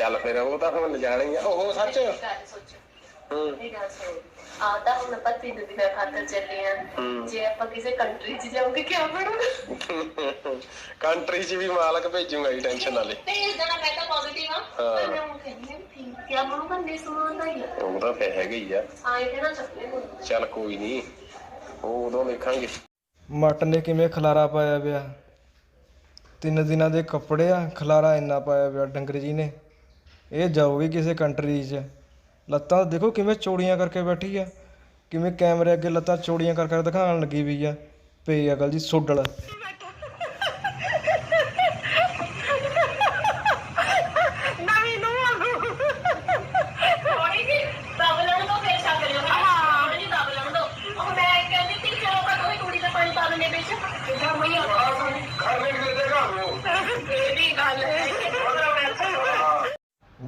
ਚੱਲ ਫਿਰ ਉਹ ਤਾਂ ਹੁਣ ਜਾਣੇ ਹੀ ਆ ਉਹ ਸੱਚ? ਹੂੰ। ਇਹ ਗੱਲ ਸੁਣੋ। ਆ ਤਾਂ ਹੁਣ ਆਪਾਂ ਤਿੰਨ ਦਿਨਾਂ ਖਾਤਰ ਚੱਲੇ ਆ। ਹੂੰ। ਜੇ ਆਪਾਂ ਕਿਸੇ ਕੰਟਰੀ 'ਚ ਜਾਓਗੇ ਕੀ ਬਣੂਗਾ? ਕੰਟਰੀ 'ਚ ਵੀ ਮਾਲਕ ਭੇਜੂਗਾ ਜੀ ਟੈਨਸ਼ਨ ਨਾ ਲੈ। ਭੇਜ ਦੇਣਾ ਮੈਂ ਤਾਂ ਪੋਜ਼ਿਟਿਵ ਆ। ਹਾਂ। ਪਰ ਮੈਂ ਉਹ ਕਹਿੰਦੀ ਹਾਂ ਠੀਕ ਕੀ ਬਣੂਗਾ? ਨਹੀਂ ਸਮਾਨ ਦਾ ਹੀ ਉਹ ਤਾਂ ਫੇ ਹੈਗਾ ਹੀ ਆ। ਆਏ ਤੇ ਨਾ ਚੱਲੇ ਕੋਈ ਨਹੀਂ ਉਹ ਉਦੋਂ ਦੇਖਾਂਗੇ। ਮੱਟ ਨੇ ਕਿਵੇਂ ਖਲਾਰਾ ਪਾਇਆ ਪਿਆ? ਤਿੰਨ ਦਿਨਾਂ ਦੇ ਕੱਪੜੇ ਆ ਖਲਾਰਾ ਇੰਨਾ ਪਾਇਆ ਪਿਆ ਡੰਗਰ ਜੀ ਨੇ। ਇਹ ਜਾਊਗੀ ਕਿਸੇ ਕੰਟਰੀ 'ਚ। ਲੱਤਾਂ ਦੇਖੋ ਕਿਵੇਂ ਚੌੜੀਆਂ ਕਰਕੇ ਬੈਠੀ ਆ। ਕਿਵੇਂ ਕੈਮਰੇ ਅੱਗੇ ਲੱਤਾਂ ਚੌੜੀਆਂ ਕਰ ਕਰ ਦਿਖਾਉਣ ਲੱਗੀ ਵੀ ਆ। ਪਈ ਅਕਲ ਜੀ, ਸੋਡਲ ਨਵੀਂ ਨੂੰ ਥੋੜੀ ਜੀ ਦਬ ਲੈਣ ਦੋ ਫੇਰ ਛੱਡ ਲਿਓ ਹਾਂ ਥੋੜੀ ਜੀ ਦਬ ਲੈਣ ਦੋ ਉਹ ਮੈਂ ਕਹਿੰਦੀ ਸੀ ਚਲੋ ਪਰ ਕੋਈ ਕੁੜੀ ਦਾ ਪਾਣੀ ਪਾ ਦਿੰਦੇ ਵਿੱਚ ਇਦਾਂ ਮੈਂ ਆ ਇਹ ਵੀ ਗੱਲ ਹੈ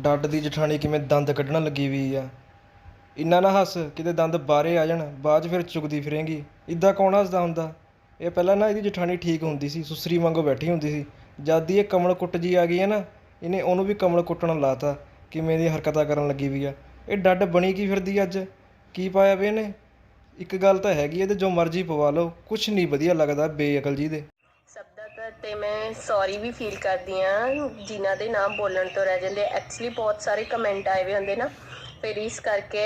ਡੱਡ ਦੀ ਜਠਾਣੀ ਕਿਵੇਂ ਦੰਦ ਕੱਢਣ ਲੱਗੀ ਵੀ ਆ। ਇੰਨਾ ਨਾ ਹੱਸ, ਕਿਤੇ ਦੰਦ ਬਾਹਰੇ ਆ ਜਾਣ, ਬਾਅਦ 'ਚ ਫਿਰ ਚੁਗਦੀ ਫਿਰੇਂਗੀ। ਇੱਦਾਂ ਕੌਣ ਹੱਸਦਾ ਹੁੰਦਾ? ਇਹ ਪਹਿਲਾਂ ਨਾ ਇਹਦੀ ਜਠਾਣੀ ਠੀਕ ਹੁੰਦੀ ਸੀ, ਸੁਸਰੀ ਵਾਂਗੂ ਬੈਠੀ ਹੁੰਦੀ ਸੀ। ਜਦ ਦੀ ਇਹ ਕਮਲ ਕੁੱਟ ਜੀ ਆ ਗਈ ਹੈ ਨਾ, ਇਹਨੇ ਉਹਨੂੰ ਵੀ ਕਮਲ ਕੁੱਟਣ ਲਾਤਾ। ਕਿਵੇਂ ਦੀ ਹਰਕਤਾਂ ਕਰਨ ਲੱਗੀ ਵੀ ਆ। ਇਹ ਡੱਡ ਬਣੀ ਕੀ ਫਿਰਦੀ ਅੱਜ? ਕੀ ਪਾਇਆ ਵੇ ਇਹਨੇ? ਇੱਕ ਗੱਲ ਤਾਂ ਹੈਗੀ ਇਹਦੇ ਜੋ ਮਰਜ਼ੀ ਪਵਾ ਲਓ, ਕੁਛ ਨਹੀਂ ਵਧੀਆ ਲੱਗਦਾ ਬੇਅਕਲ ਜੀ ਦੇ। ਤੇ ਮੈਂ ਸੌਰੀ ਵੀ ਫੀਲ ਕਰਦੀ ਆ ਜਿਨ੍ਹਾਂ ਦੇ ਨਾਮ ਬੋਲਣ ਤੋਂ ਰਹਿ ਜਾਂਦੇ। ਐਕਚੁਅਲੀ ਬਹੁਤ ਸਾਰੇ ਕਮੈਂਟ ਆਏ ਹੋਏ ਹੁੰਦੇ ਨਾ, ਫਿਰ ਇਸ ਕਰਕੇ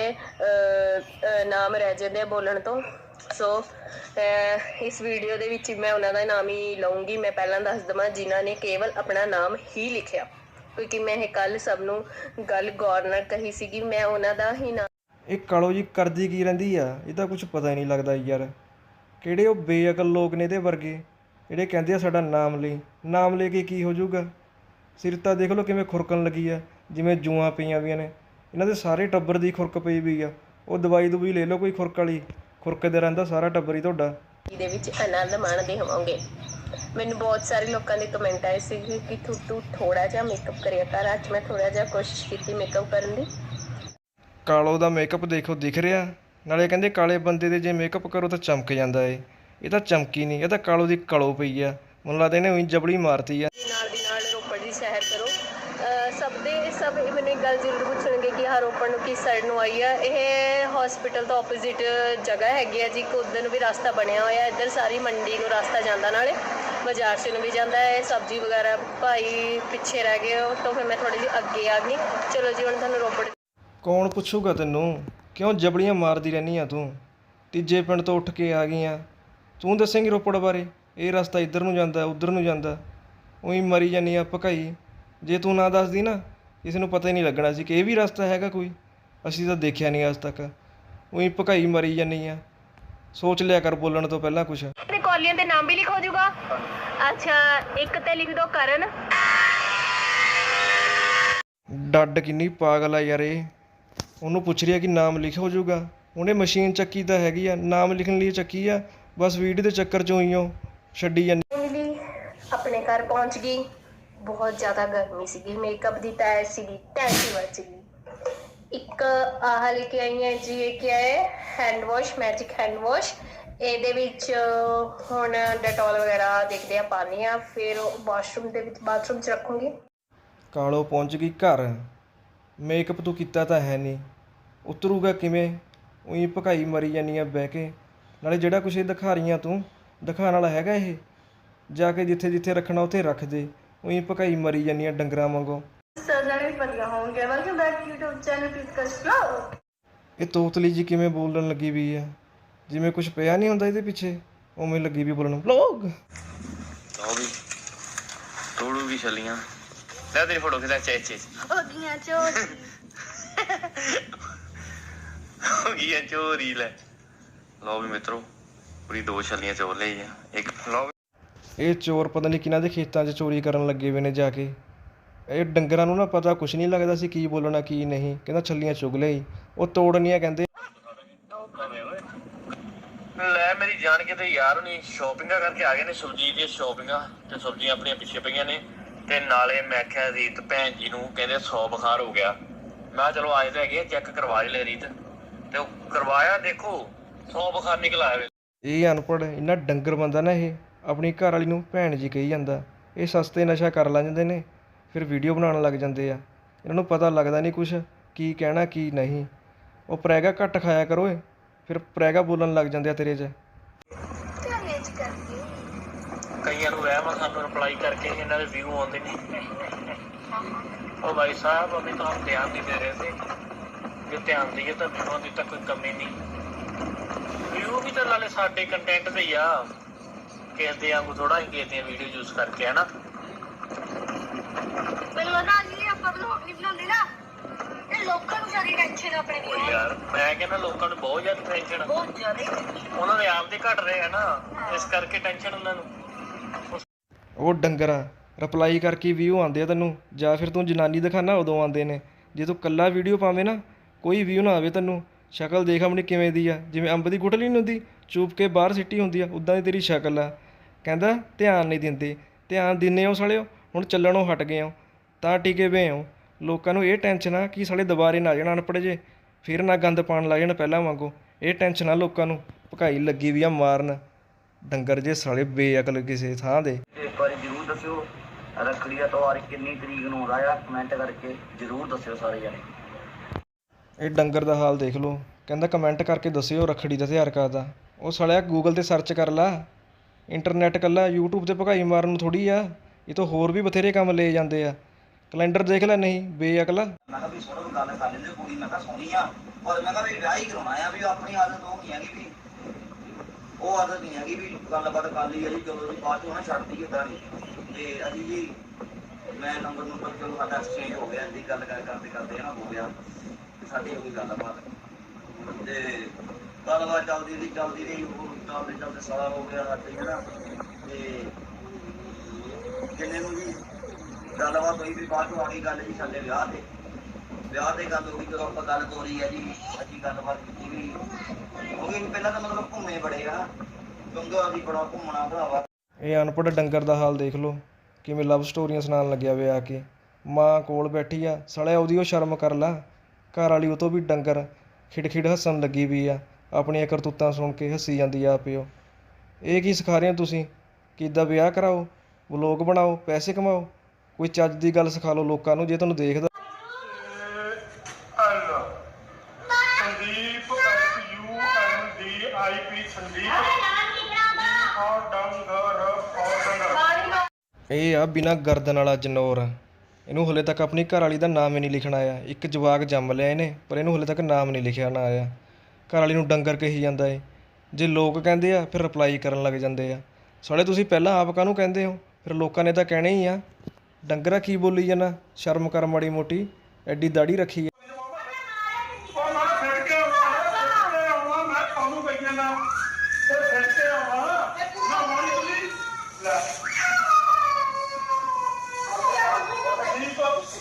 ਨਾਮ ਰਹਿ ਜਾਂਦੇ ਬੋਲਣ ਤੋਂ। ਸੋ ਇਸ ਵੀਡੀਓ ਦੇ ਵਿੱਚ ਮੈਂ ਉਹਨਾਂ ਦਾ ਨਾਮ ਹੀ ਲਵਾਂਗੀ ਮੈਂ ਪਹਿਲਾਂ ਦੱਸ ਦਵਾਂ, ਜਿਨ੍ਹਾਂ ਨੇ ਕੇਵਲ ਆਪਣਾ ਨਾਮ ਹੀ ਲਿਖਿਆ। ਕਿਉਂਕਿ ਮੈਂ ਇਹ ਕੱਲ ਸਭ ਨੂੰ ਗੱਲ ਗੌਰ ਨਾਲ ਕਹੀ ਸੀਗੀ, ਮੈਂ ਉਹਨਾਂ ਦਾ ਹੀ ਨਾਮ ਇਹ ਕਾਲੋ ਜੀ ਕਰਦੀ ਕੀ ਰਹਿੰਦੀ ਆ? ਇਹ ਤਾਂ ਕੁਝ ਪਤਾ ਹੀ ਨਹੀਂ ਲੱਗਦਾ ਯਾਰ। ਕਿਹੜੇ ਉਹ ਬੇਅਕਲ ਲੋਕ ਨੇ ਇਹਦੇ ਵਰਗੇ? ਜਿਹੜੇ ਕਹਿੰਦੇ ਆ ਸਾਡਾ ਨਾਮ ਲਈ ਨਾਮ ਲੈ ਕੇ ਕੀ ਹੋ ਜਾਊਗਾ? ਸਿਰ ਤਾਂ ਦੇਖ ਲਓ ਕਿਵੇਂ ਖੁਰਕਣ ਲੱਗੀ ਆ ਜਿਵੇਂ ਜੂਆਂ ਪਈਆਂ ਵੀਆਂ ਨੇ। ਇਹਨਾਂ ਦੇ ਸਾਰੇ ਟੱਬਰ ਦੀ ਖੁਰਕ ਪਈ ਵੀ ਆ। ਉਹ ਦਵਾਈ ਦਵਾਈ ਲੈ ਲਓ ਕੋਈ ਖੁਰਕ ਵਾਲੀ। ਖੁਰਕਦੇ ਰਹਿੰਦਾ ਸਾਰਾ ਟੱਬਰ ਹੀ ਤੁਹਾਡਾ। ਦੇ ਵਿੱਚ ਆਨੰਦ ਮਾਣਦੇ ਹੋਵਾਂਗੇ। ਮੈਨੂੰ ਬਹੁਤ ਸਾਰੇ ਲੋਕਾਂ ਦੇ ਕਮੈਂਟ ਆਏ ਸੀ ਕਿ ਤੂੰ ਤੂੰ ਥੋੜਾ ਜਿਹਾ ਮੇਕਅਪ ਕਰਿਆ ਕਰ। ਅੱਜ ਮੈਂ ਥੋੜਾ ਜਿਹਾ ਕੋਸ਼ਿਸ਼ ਕੀਤੀ ਮੇਕਅਪ ਕਰਨ ਦੀ। ਕਾਲੋ ਦਾ ਮੇਕਅਪ ਦੇਖੋ ਦਿਖ ਰਿਹਾ। ਨਾਲੇ ਕਹਿੰਦੇ ਕਾਲੇ ਬੰਦੇ ਦੇ ਜੇ ਮੇਕਅਪ ਕਰੋ ਤਾਂ ਚਮਕ ਜਾਂਦਾ ਏ। ਇਹ ਤਾਂ ਚਮਕੀ ਨਹੀਂ ਇਹ ਤਾਂ ਕਾਲੋ ਦੀ ਕਲੋ ਪਈ ਆ। ਮੈਨੂੰ ਲੱਗਦਾ ਇਹਨੇ ਉਹੀ ਜਬੜੀ ਮਾਰਤੀ ਆ। ਦੇ ਨਾਲ ਦੀ ਨਾਲ ਰੋਪੜ ਦੀ ਸੈਰ ਕਰੋ। ਅਹ ਸਭ ਦੇ ਸਭ ਇਹ ਮੈਨੂੰ ਇੱਕ ਗੱਲ ਜ਼ਰੂਰ ਪੁੱਛਣਗੇ ਕਿ ਆਹ ਰੋਪੜ ਨੂੰ ਕਿਸ ਸਾਈਡ ਨੂੰ ਆਈ ਆ? ਇਹ ਹਸਪੀਟਲ ਤੋਂ ਆਪੋਜ਼ਿਟ ਜਗ੍ਹਾ ਹੈਗੀ ਆ ਜੀ ਉੱਧਰ ਨੂੰ ਵੀ ਰਸਤਾ ਬਣਿਆ ਹੋਇਆ। ਇੱਧਰ ਸਾਰੀ ਮੰਡੀ ਨੂੰ ਰਸਤਾ ਜਾਂਦਾ ਨਾਲੇ ਬਾਜ਼ਾਰ 'ਚ ਨੂੰ ਵੀ ਜਾਂਦਾ ਹੈ। ਸਬਜ਼ੀ ਵਗੈਰਾ ਭਾਈ ਪਿੱਛੇ ਰਹਿ ਗਏ ਉਹ ਤੋਂ ਫਿਰ ਮੈਂ ਥੋੜੀ ਜਿਹੀ ਅੱਗੇ ਆ ਗਈ। ਚਲੋ ਜੀ ਹੁਣ ਤੁਹਾਨੂੰ ਰੋਪੜ ਕੌਣ ਪੁੱਛੂਗਾ ਤੈਨੂੰ? ਕਿਉਂ ਜਬੜੀਆਂ ਮਾਰਦੀ ਰਹਿਨੀ ਆ ਤੂੰ? ਤੀਜੇ ਪਿੰਡ ਤੋਂ ਉੱਠ ਕੇ ਆ ਗਈ ਆ ਤੂੰ ਦੱਸੇਂਗੀ ਰੋਪੜ ਬਾਰੇ? ਇਹ ਰਸਤਾ ਇੱਧਰ ਨੂੰ ਜਾਂਦਾ ਉੱਧਰ ਨੂੰ ਜਾਂਦਾ। ਉਹੀ ਮਰੀ ਜਾਨੀ ਆ ਭਕਾਈ। ਜੇ ਤੂੰ ਨਾ ਦੱਸਦੀ ਨਾ ਕਿਸੇ ਨੂੰ ਪਤਾ ਹੀ ਨਹੀਂ ਲੱਗਣਾ ਸੀ ਕਿ ਇਹ ਵੀ ਰਸਤਾ ਹੈਗਾ ਕੋਈ। ਅਸੀਂ ਤਾਂ ਦੇਖਿਆ ਨਹੀਂ ਅੱਜ ਤੱਕ। ਉਹੀ ਭਕਾਈ ਮਰੀ ਜਾਨੀ ਆ। ਸੋਚ ਲਿਆ ਕਰ ਬੋਲਣ ਤੋਂ ਪਹਿਲਾਂ ਕੁਛ। ਤੇ ਕਾਲੀਆਂ ਦੇ ਨਾਮ ਵੀ ਲਿਖ ਹੋ ਜਾਊਗਾ। ਅੱਛਾ ਇੱਕ ਤੇ ਲਿਖ ਦਿਓ ਕਰਨ। ਡੱਡ ਕਿੰਨੀ ਪਾਗਲ ਆ ਯਾਰ ਇਹ। ਉਹਨੂੰ ਪੁੱਛ ਰਿਹਾ ਕਿ ਨਾਮ ਲਿਖ ਹੋ ਜਾਊਗਾ। ਉਹਨੇ ਮਸ਼ੀਨ ਚੱਕੀ ਤਾਂ ਹੈਗੀ ਆ। ਨਾਮ ਲਿਖਣ ਲਈ ਚੱਕੀ ਆ। ਬਸ ਵੀਡੀਓ ਦੇ ਚੱਕਰ ਚੋਂ ਹੀ ਉਹ ਛੱਡੀ ਜਾਂਦੀ। ਆਪਣੇ ਘਰ ਪਹੁੰਚ ਗਈ। ਬਹੁਤ ਜ਼ਿਆਦਾ ਗਰਮੀ ਸੀਗੀ। ਮੇਕਅਪ ਦੀ ਤੈਅ ਸੀਗੀ ਟੈਂਕੀ ਵੱਜ ਗਈ। ਇੱਕ ਆਹ ਲੈ ਕੇ ਆਈ ਹੈ ਜੀ ਇਹ ਕੀ ਹੈ? Hand wash magic hand wash ਇਹਦੇ ਵਿੱਚ ਹੁਣ ਡੈਟੋਲ ਵਗੈਰਾ ਦੇਖਦੇ ਆ ਪਾਣੀ ਆ। ਫਿਰ ਵਾਸ਼ਰੂਮ ਦੇ ਵਿੱਚ ਬਾਥਰੂਮ 'ਚ ਰੱਖੂੰਗੀ। ਕਾਲੋ ਪਹੁੰਚ ਗਈ ਘਰ। ਮੇਕਅਪ ਤੂੰ ਕੀਤਾ ਤਾਂ ਹੈ ਨਹੀਂ। ਉਤਰੂਗਾ ਕਿਵੇਂ? ਉਹੀ ਭਕਾਈ ਮਰੀ ਜਾਨੀ ਆ ਬਹਿ ਕੇ। ਨਾਲੇ ਜਿਹੜਾ ਕੁਛ ਇਹ ਦਿਖਾ ਰਹੀਆਂ ਤੂੰ ਦਿਖਾਉਣ ਵਾਲਾ ਹੈਗਾ ਇਹ? ਜਾ ਕੇ ਜਿੱਥੇ ਜਿੱਥੇ ਰੱਖਣਾ ਉੱਥੇ ਰੱਖ ਦੇ ਉਹੀ ਭਕਾਈ ਮਰੀ ਜਾਨੀ ਆ ਡੰਗਰਾਂ ਵਾਂਗੂ। ਇਹ ਤੋਤਲੀ ਜੀ ਕਿਵੇਂ ਬੋਲਣ ਲੱਗੀ ਵੀ ਆ? ਜਿਵੇਂ ਕੁਝ ਪਿਆ ਨਹੀਂ ਹੁੰਦਾ ਇਹਦੇ ਪਿੱਛੇ ਉਵੇਂ ਲੱਗੀ ਵੀ ਬੋਲਣ। ਵਲੌਗ ਉਹ ਵੀ ਤੋੜੂ ਵੀ ਛਲੀਆਂ। ਲੈ ਤੇਰੀ ਫੋਟੋ ਖਿਚਾ ਚੇ ਚੇ। ਹੋ ਗਈਆਂ ਚੋਰੀ। ਹੋ ਗਈ ਆ ਚੋਰੀ ਲੈ। ਲਓ ਵੀ ਮਿੱਤਰੋ ਪੂਰੀ ਦੋ ਛਲੀਆਂ ਚੋਰ ਲਈ ਆ। ਇੱਕ ਲਓ ਇਹ ਚੋਰ ਪਤਾ ਨਹੀਂ ਕਿਹਨਾਂ ਦੇ ਖੇਤਾਂ 'ਚ ਚੋਰੀ ਕਰਨ ਲੱਗੇ ਹੋਏ ਨੇ ਜਾ ਕੇ। ਇਹ ਡੰਗਰਾਂ ਨੂੰ ਨਾ ਪਤਾ ਕੁਝ ਨਹੀਂ ਲੱਗਦਾ ਸੀ ਕੀ ਬੋਲਣਾ ਕੀ ਨਹੀਂ। ਕਹਿੰਦਾ ਛੱਲੀਆਂ ਚੁਗ ਲਈ। ਉਹ ਤੋੜਨੀਆਂ ਕਹਿੰਦੇ। ਲੈ ਮੇਰੀ ਜਾਣ ਕੇ ਤੇ ਯਾਰ ਨਹੀਂ ਸ਼ਾਪਿੰਗਾਂ ਕਰਕੇ ਆ ਗਏ ਨੇ ਸਬਜੀ ਦੀਆਂ ਸ਼ਾਪਿੰਗਾਂ ਤੇ ਸਬਜ਼ੀਆਂ ਆਪਣੀਆਂ ਪਿੱਛੇ ਪਈਆਂ ਨੇ। ਤੇ ਨਾਲੇ ਮੈਂ ਕਿਹਾ ਰੀਤ ਭੈਣ ਜੀ ਨੂੰ ਕਹਿੰਦੇ 100 ਬੁਖਾਰ ਹੋ ਗਿਆ। ਮੈਂ ਕਿਹਾ ਚਲੋ ਆਏ ਤਾਂ ਹੈਗੇ ਚੈੱਕ ਕਰਵਾ ਹੀ ਲੈ ਰੀਤ। ਤੇ ਉਹ ਕਰਵਾਇਆ ਦੇਖੋ। 100 ਬੁਖਾਰ ਨਿਕਲ ਆਇਆ ਵੇ। ਇਹ ਅਨਪੜ੍ਹ ਇੰਨਾ ਡੰਗਰ ਬੰਦਾ ਨਾ ਇਹ ਆਪਣੀ ਘਰ ਵਾਲੀ ਨੂੰ ਭੈਣ ਜੀ ਕਹੀ ਜਾਂਦਾ। ਇਹ ਸਸਤੇ ਨਸ਼ਾ ਕਰ ਲੈਂਦੇ ਨੇ ਫਿਰ ਵੀਡੀਓ ਬਣਾਉਣ ਲੱਗ ਜਾਂਦੇ ਆ। ਇਹਨਾਂ ਨੂੰ ਪਤਾ ਲੱਗਦਾ ਨਹੀਂ ਕੁਛ ਕੀ ਕਹਿਣਾ ਕੀ ਨਹੀਂ। ਉਹ ਪ੍ਰੈਗਾ ਘੱਟ ਖਾਇਆ ਕਰੋ ਏ ਫਿਰ ਪ੍ਰੈਗਾ ਬੋਲਣ ਲੱਗ ਜਾਂਦੇ ਆ ਤੇਰੇ 'ਚ। ਕਈਆਂ ਨੂੰ ਵਹਿਮ ਆ ਸਾਨੂੰ ਰਿਪਲਾਈ ਕਰਕੇ ਇਹਨਾਂ ਦੇ ਵਿਊ ਆਉਂਦੇ ਨੇ। ਉਹ ਭਾਈ ਸਾਹਿਬ ਅਭੀ ਤਾਂ ਹਮ ਧਿਆਨ ਨਹੀਂ ਦੇ ਰਹੇ थे ਜੇ ਧਿਆਨ ਦਈਏ ਤਾਂ ਵਿਊਆਂ ਦੀ ਤਾਂ ਕੋਈ ਕਮੀ ਨਹੀਂ। ਵਿਊ ਵੀ ਤਾਂ ਨਾਲੇ ਸਾਡੇ ਕੰਟੈਂਟ ਦੇ ਹੀ ਆ। ਕਿਸੇ ਦੇ ਵਾਂਗੂ ਥੋੜਾ ਹੀ ਕਿਸੇ ਦੀਆਂ ਵੀਡੀਓ ਯੂਜ਼ ਕਰਕੇ ਹਨਾ? ਮੈਨੂੰ ਨਾ ਜੀ ਆਪਾਂ ਬਲੌਗ ਨਹੀਂ ਬਣਾਉਂਦੇ ਨਾ। ਇਹ ਲੋਕਾਂ ਨੂੰ ਸਾਰੀ ਟੈਨਸ਼ਨ ਆਪਣੇ ਉਹ ਯਾਰ ਮੈਂ ਕਹਿੰਦਾ ਲੋਕਾਂ ਨੂੰ ਬਹੁਤ ਜ਼ਿਆਦਾ ਟੈਨਸ਼ਨ ਆ। ਬਹੁਤ ਜ਼ਿਆਦਾ ਹੀ tension। ਉਹਨਾਂ ਦੇ ਆਪ ਦੇ ਘਟ ਰਹੇ ਆ ਨਾ ਇਸ ਕਰਕੇ ਟੈਨਸ਼ਨ ਉਹਨਾਂ ਨੂੰ। ਉਹ ਡੰਗਰਾ ਰਿਪਲਾਈ ਕਰਕੇ ਵੀਊ ਆਉਂਦੇ ਆ ਤੈਨੂੰ ਜਾਂ ਫਿਰ ਤੂੰ ਜਨਾਨੀ ਦਿਖਾਣਾ ਉਦੋਂ ਆਉਂਦੇ ਨੇ। ਜੇ ਤੂੰ ਕੱਲਾ ਵੀਡੀਓ ਪਾਵੇਂ ਨਾ ਕੋਈ ਵੀਊ ਨਾ ਆਵੇ ਤੈਨੂੰ। ਸ਼ਕਲ ਦੇਖ ਆਪਣੀ ਕਿਵੇਂ ਦੀ ਆ? ਜਿਵੇਂ ਅੰਬ ਦੀ ਗੁਟਲੀ ਨਹੀਂ ਹੁੰਦੀ, ਚੂਪ ਕੇ ਬਾਹਰ ਸਿੱਟੀ ਹੁੰਦੀ ਆ, ਉਦਾਂ ਦੀ ਤੇਰੀ ਸ਼ਕਲ ਆ। ਕਹਿੰਦਾ, ਧਿਆਨ ਨਹੀਂ ਦਿੰਦੇ। ਧਿਆਨ ਦਿੰਨੇ ਹੋ ਸਾਲਿਓ, ਹੁਣ ਚੱਲਣੋਂ ਹਟ ਗਏ ਹੋ ਤਾਂ ਟਿਕੇ ਵੇ ਹੋ ਲੋਕਾਂ ਨੂੰ ਇਹ ਟੈਨਸ਼ਨ ਆ ਕਿ ਸਾਲੇ ਦੁਬਾਰੇ ਨਾ ਆ ਜਾਣ ਅਨਪੜ੍ਹ ਜੇ, ਫਿਰ ਨਾ ਗੰਦ ਪਾਣ ਲੱਗ ਜਾਣ ਪਹਿਲਾਂ ਵਾਂਗੂ। ਇਹ ਟੈਨਸ਼ਨ ਆ ਲੋਕਾਂ ਨੂੰ, ਭਕਾਈ ਲੱਗੀ ਵੀ ਆ ਮਾਰਨ। ਡੰਗਰ ਜੇ ਸਾਲੇ ਬੇਅਕਲ ਕਿਸੇ ਥਾਂ ਦੇ। ਇੱਕ ਵਾਰੀ ਜਰੂਰ ਦੱਸਿਓ ਰੱਖੜੀ ਦਾ ਤਿਉਹਾਰ ਕਿੰਨੀ ਤਰੀਕ ਨੂੰ ਆਉਂਦਾ ਆ ਕਮੈਂਟ ਕਰਕੇ ਜਰੂਰ ਦੱਸਿਓ ਸਾਰੇ ਜਣੇ। ਇਹ ਡੰਗਰ ਦਾ ਹਾਲ ਦੇਖ ਲਓ। ਕਹਿੰਦਾ ਕਮੈਂਟ ਕਰਕੇ ਦੱਸਿਓ ਰੱਖੜੀ ਦਾ ਤਿਉਹਾਰ ਕਦ ਉਹ ਸਾਲਿਆ ਗੂਗਲ ਤੇ ਸਰਚ ਕਰ ਲਾ। ਇੰਟਰਨੈਟ ਇਕੱਲਾ ਯੂਟਿਊਬ ਤੇ ਭਗਾਈ ਮਾਰਨ ਨੂੰ ਥੋੜੀ ਆ। ਇਹ ਤੋਂ ਹੋਰ ਵੀ ਬਥੇਰੇ ਕੰਮ ਲਏ ਜਾਂਦੇ ਆ। ਕੈਲੰਡਰ ਦੇਖ ਲੈ ਨਹੀਂ, ਬੇਅਕਲਾ। ਮੈਂ ਕਿਹਾ ਵੀ ਸੋਹਣਾ ਗੱਲ ਕਰ ਲੈਂਦੇ, ਕੁੜੀ ਮੈਂ ਕਿਹਾ ਸੋਹਣੀ ਆ। ਪਰ ਮੈਂ ਕਿਹਾ ਵੀ ਵਿਆਹ ਹੀ ਕਰਾਉਣਾ ਆ, ਵੀ ਆਪਣੀ ਆਦਤ ਉਹ ਨਹੀਂ ਹੈਗੀ ਵੀ। ਉਹ ਆਦਤ ਨਹੀਂ ਹੈਗੀ ਵੀ ਗੱਲਬਾਤ ਕਰ ਲਈ ਜੀ ਚਲੋ ਜੀ ਬਾਅਦ ਚ ਉਹਨਾਂ ਛੱਡਦੀ ਕਿਦਾਂ ਨਹੀਂ। ਤੇ ਅਸੀਂ ਜੀ, ਮੈਂ ਨੰਬਰ ਨੰਬਰ ਚਲੋ ਸਾਡਾ ਐਕਸਚੇਂਜ ਹੋ ਗਿਆ ਜੀ ਗੱਲ ਕਰ ਕਰਦੇ ਕਰਦੇ ਨਾ ਹੋ ਗਿਆ। ਸਾਡੀ ਹੋ ਗੱਲਬਾਤ। ਤੇ ਗੱਲਬਾਤ ਚੱਲਦੀ ਰਹੀ ਚੱਲਦੀ ਰਹੀ ਉਹ ਚੱਲਦੇ ਚੱਲਦੇ, ਸਾਰਾ ਹੋ ਗਿਆ ਸਾਡੇ ਹੈ ਤੇ ਜਿੰਨੇ ਨੂੰ ਜੀ ਗੱਲਬਾਤ ਹੋਈ ਵੀ ਬਾਅਦ ਚੋਂ ਆ ਗਈ ਗੱਲ ਜੀ ਸਾਡੇ ਵਿਆਹ ਤੇ। ਵਿਆਹ ਤੇ ਗੱਲ ਹੋ ਜਦੋਂ ਆਪਾਂ ਗੱਲ ਤੋਰੀ ਆ ਜੀ, ਅਸੀਂ ਗੱਲਬਾਤ ਕੀਤੀ ਵੀ ਹੋ ਗਈ ਪਹਿਲਾਂ ਤਾਂ ਮਤਲਬ ਘੁੰਮੇ ਬੜੇ ਆ। ਕਿਉਂਕਿ ਅਸੀਂ ਬੜਾ ਘੁੰਮਣਾ ਭਰਾਵਾ। ਇਹ ਅਨਪੜ੍ਹ ਡੰਗਰ ਦਾ ਹਾਲ ਦੇਖ ਲਓ, ਕਿਵੇਂ ਲਵ ਸਟੋਰੀਆਂ ਸੁਣਾਉਣ ਲੱਗਿਆ ਵੇ ਆ ਕੇ। ਮਾਂ ਕੋਲ ਬੈਠੀ ਆ, ਸਾਲਿਆ ਉਹਦੀ ਉਹ ਸ਼ਰਮ ਕਰ ਲਾ। ਘਰ ਵਾਲੀ ਉਹ ਤੋਂ ਵੀ ਡੰਗਰ ਖਿੜਖਿੜ ਹੱਸਣ ਲੱਗੀ ਵੀ ਆ। ਆਪਣੀਆਂ ਕਰਤੂਤਾਂ ਸੁਣ ਕੇ ਹੱਸੀ ਜਾਂਦੀ ਆ ਪਿਓ ਇਹ ਕੀ ਸਿਖਾ ਰਹੇ ਹੋ ਤੁਸੀਂ? ਕਿੱਦਾਂ ਵਿਆਹ ਕਰਾਓ ਵਲੋਗ ਬਣਾਓ ਪੈਸੇ ਕਮਾਓ? ਕੋਈ ਚੱਜ ਦੀ ਗੱਲ ਸਿਖਾ ਲਓ ਲੋਕਾਂ ਨੂੰ ਜੇ ਤੁਹਾਨੂੰ ਦੇਖਦਾ। L Sandeep S U N D I P Sandeep. ਔਰ ਡੰਗਰ ਔਰ ਇਹ ਆ ਬਿਨਾ ਗਰਦਨ ਵਾਲਾ ਜਨੌਰ। ਇਹਨੂੰ ਹਾਲੇ ਤੱਕ ਆਪਣੀ ਘਰ ਵਾਲੀ ਦਾ ਨਾਮ ਹੀ ਨਹੀਂ ਲਿਖਣਾ ਆਇਆ। ਇੱਕ ਜਵਾਕ ਜੰਮ ਲਿਆ ਇਹਨੇ, ਪਰ ਇਹਨੂੰ ਹਲੇ ਤੱਕ ਨਾਮ ਨਹੀਂ ਲਿਖਿਆ ਨਾ ਆਇਆ। ਘਰ ਵਾਲੀ ਨੂੰ ਡੰਗਰ ਕਹੀ ਜਾਂਦਾ ਏ। ਜੇ ਲੋਕ ਕਹਿੰਦੇ ਆ, ਫਿਰ ਰਿਪਲਾਈ ਕਰਨ ਲੱਗ ਜਾਂਦੇ ਆ। ਸਾਲੇ, ਤੁਸੀਂ ਪਹਿਲਾਂ ਆਪ ਕਾਹਨੂੰ ਕਹਿੰਦੇ ਹੋ? ਫਿਰ ਲੋਕਾਂ ਨੇ ਤਾਂ ਕਹਿਣਾ ਹੀ ਆ। ਡੰਗਰਾ ਕੀ ਬੋਲੀ ਜਾਂਦਾ ਸ਼ਰਮ ਕਰ ਮਾੜੀ ਮੋਟੀ। ਐਡੀ ਦਾੜੀ ਰੱਖੀ ਆ ਉਹ ਮੈਂ ਫਿਰ ਕੇ ਆਉਣਾ ਫਿਰ ਕੇ ਆਉਣਾ ਮੈਂ ਤੁਹਾਨੂੰ ਕਹੀ ਜਾਂਦਾ ਤੇ ਫਿਰ ਕੇ ਆਉਣਾ ਨਾ ਮਾਰੀ ਬੋਲੀ ਲੈ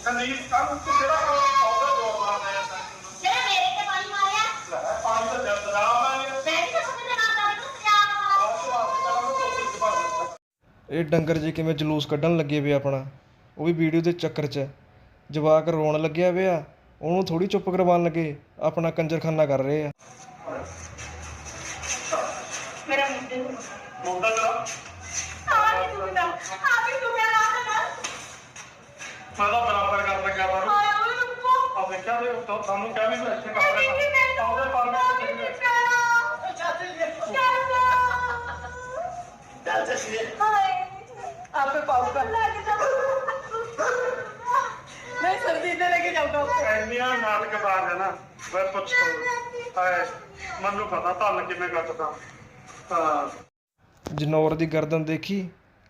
ਸੰਦੀਪ ਸੰਦੀਪ ਕੰਮ ਤੇ ਜਿਹੜਾ ਆਉਂਦਾ ਜੋਰ ਮਾਰਦਾ ਹੈ ਜਿਹੜਾ ਮੇਰੇ ਤੇ ਪਾਣੀ ਮਾਰਿਆ? ਲੈ ਪਾਣੀ ਦਾ ਜਦ ਰਾਮ ਹੈ ਮੈਂ ਵੀ ਤਾਂ ਸਮਝ ਨਾ ਆਉਂਦਾ ਮੈਨੂੰ ਪੰਜਾਬ ਇਹ ਡੰਗਰ ਜੇ ਕਿਵੇਂ ਜਲੂਸ ਕੱਢਣ ਲੱਗੇ ਵੇ ਆਪਣਾ ਉਹ ਵੀ ਵੀਡੀਓ ਦੇ ਚੱਕਰ 'ਚ ਜਵਾਕ ਰੋਣ ਲੱਗਿਆ ਵੇ ਆ ਉਹਨੂੰ ਥੋੜੀ ਚੁੱਪ ਕਰਵਾਉਣ ਲੱਗੇ ਆਪਣਾ ਕੰਜਰਖਾਨਾ ਕਰ ਰਹੇ ਆ। ਮੇਰਾ ਮੁੰਡੇ ਨੂੰ। ਮੁੰਡਾ ਦਾ ਆ ਵੀ ਤੂੰ ਆ ਤੂੰ ਨਾ ਮੈਂ ਤਾਂ ਬਰਾਬਰ ਕਰ ਲੱਗਾ ਬਾਰੂ ਆਇਆ ਉਹ ਰੁਕੋ ਆ ਵੇਖਿਆ ਤੇ ਤਾਂ ਤੁਹਾਨੂੰ ਕਿਹਾ ਵੀ ਮੈਂ ਇੱਥੇ ਕਰ ਨਹੀਂ ਰਿਹਾ ਨਹੀਂ ਆਉਦੇ ਪਰ ਮੈਂ ਕਿੱਥੇ ਗਏ? ਆਪੇ ਪਾਊਗਾ ਮੈਂ ਸਰਦੀ ਤੇ ਲੈ ਕੇ ਜਾਊਗਾ ਇੰਨੀਆਂ ਨਾਟਕ ਬਾਜ਼ ਹੈ ਨਾ ਮੈਂ ਪੁੱਛ ਹਾਏ ਮੈਨੂੰ ਪਤਾ ਤੁਹਾਨੂੰ ਕਿਵੇਂ ਕੱਟਦਾ। ਜਨੌਰ ਦੀ ਗਰਦਨ ਦੇਖੀ?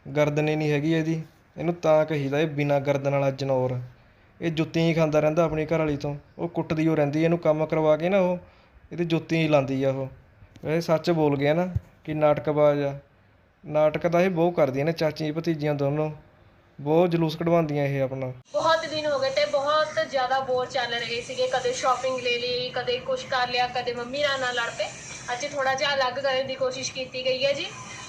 ਗਰਦਨ ਹੀ ਨਹੀਂ ਹੈਗੀ ਇਹਦੀ। ਇਹਨੂੰ ਤਾਂ ਕਹੀਦਾ ਇਹ ਬਿਨਾ ਗਰਦਨ ਵਾਲਾ ਜਨੌਰ। ਇਹ ਜੁੱਤੀਆਂ ਹੀ ਖਾਂਦਾ ਰਹਿੰਦਾ ਆਪਣੀ ਘਰ ਤੋਂ। ਉਹ ਕੁੱਟਦੀ ਉਹ ਰਹਿੰਦੀ, ਇਹਨੂੰ ਕੰਮ ਕਰਵਾ ਕੇ ਨਾ ਉਹ, ਇਹਦੀ ਜੁੱਤੀਆਂ ਹੀ ਲਾਂਦੀ ਆ ਉਹ। ਇਹ ਸੱਚ ਬੋਲ ਗਿਆ ਨਾ ਕਿ ਨਾਟਕਬਾਜ਼ ਆ। ਨਾਟਕ ਤਾਂ ਇਹ ਬਹੁਤ ਕਰਦੀਆਂ ਨੇ ਚਾਚੀ, ਭਤੀਜੀਆਂ ਦੋਨੋਂ। ਬਹੁਤ ਜਲੂਸ ਕਢਵਾਉਂਦੀਆਂ ਇਹ ਆਪਣਾ। ਬਹੁਤ ਦਿਨ ਹੋ ਗਏ ਤੇ ਬਹੁਤ ਜ਼ਿਆਦਾ ਬੋਰ ਚੱਲ ਰਹੇ ਸੀਗੇ। ਕਦੇ ਸ਼ਾਪਿੰਗ ਲੈ ਲਈ, ਕਦੇ ਕੁਝ ਕਰ ਲਿਆ, ਕਦੇ ਮੰਮੀ ਨਾਲ ਨਾ ਲੜ ਪਏ। ਅੱਜ ਥੋੜਾ ਜਿਹਾ ਅਲੱਗ ਕਰਨ ਦੀ ਕੋਸ਼ਿਸ਼ ਕੀਤੀ ਗਈ ਹੈ ਜੀ।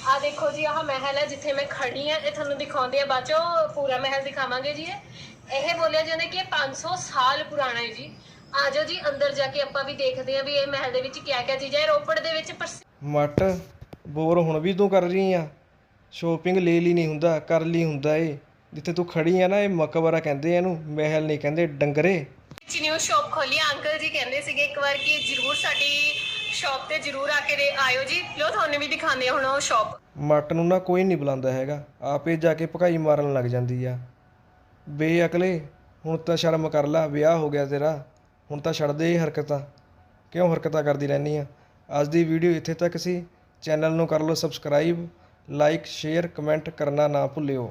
ਆ ਦੇਖੋ ਜੀ ਆਹ ਮਹਿਲ ਹੈ ਜਿੱਥੇ ਮੈਂ ਖੜੀ ਹਾਂ। ਇਹ ਤੁਹਾਨੂੰ ਦਿਖਾਉਂਦੇ ਆ ਬਾਅਦ ਚੋਂ ਪੂਰਾ ਮਹਿਲ ਦਿਖਾਵਾਂਗੇ ਜੀ ਇਹ। ਇਹ ਬੋਲਿਆ ਜਾਂਦਾ ਕਿ ਇਹ 500 ਸਾਲ ਪੁਰਾਣਾ ਹੈ ਜੀ। ਆ ਜਾਓ ਜੀ ਅੰਦਰ ਜਾ ਕੇ ਆਪਾਂ ਵੀ ਦੇਖਦੇ ਹਾਂ ਵੀ ਇਹ ਮਹਿਲ ਦੇ ਵਿੱਚ ਕਿਆ ਕਿਆ ਚੀਜ਼ਾਂ ਹੈ। ਰੋਪੜ ਦੇ ਵਿੱਚ ਪ੍ਰਸਿੱਧ ਮਟ ਬੋਰ ਹੁਣ ਵੀ ਤੂੰ ਕਰ ਰਹੀ ਆ। ਸ਼ੋਪਿੰਗ ਲੈ ਲਈ ਨਹੀਂ ਹੁੰਦਾ ਕਰ ਲਈ ਹੁੰਦਾ ਏ। ਜਿੱਥੇ ਤੂੰ ਖੜੀ ਆ ਨਾ ਇਹ ਮਕਬਰਾ ਕਹਿੰਦੇ ਆ ਇਹਨੂੰ ਮਹਿਲ ਨਹੀਂ ਕਹਿੰਦੇ ਡੰਗਰੇ। ਚ ਨਿਊ ਸ਼ਾਪ ਖੋਲੀ ਆ। ਅੰਕਲ ਜੀ ਕਹਿੰਦੇ ਸੀਗੇ ਇੱਕ ਵਾਰ ਕਿ ਜਰੂਰ ਸਾਡੀ ਸ਼ਾਪ ਤੇ ਜਰੂਰ ਆ ਕੇ ਦੇ ਆਇਓ ਜੀ। ਲੋ ਤੁਹਾਨੂੰ ਵੀ ਦਿਖਾਉਂਦੇ ਆ ਹੁਣ ਉਹ ਸ਼ਾਪ ਮੱਟ ਨੂੰ ਨਾ ਕੋਈ ਨਹੀਂ ਬੁਲਾਉਂਦਾ ਹੈਗਾ। ਆਪੇ ਜਾ ਕੇ ਭਕਾਈ ਮਾਰਨ ਲੱਗ ਜਾਂਦੀ ਆ। ਬੇਅਕਲੇ ਹੁਣ ਤਾਂ ਸ਼ਰਮ ਕਰ ਲੈ, ਵਿਆਹ ਹੋ ਗਿਆ ਤੇਰਾ। ਹੁਣ ਤਾਂ ਛੱਡ ਦੇ ਇਹ ਹਰਕਤਾਂ। ਕਿਉਂ ਹਰਕਤਾਂ ਕਰਦੀ ਰਹਿੰਦੀ ਆ? ਅੱਜ ਦੀ ਵੀਡੀਓ ਇੱਥੇ ਤੱਕ ਸੀ। ਚੈਨਲ ਨੂੰ ਕਰ ਲਓ ਸਬਸਕ੍ਰਾਈਬ ਲਾਈਕ ਸ਼ੇਅਰ ਕਮੈਂਟ ਕਰਨਾ ਨਾ ਭੁੱਲਿਓ।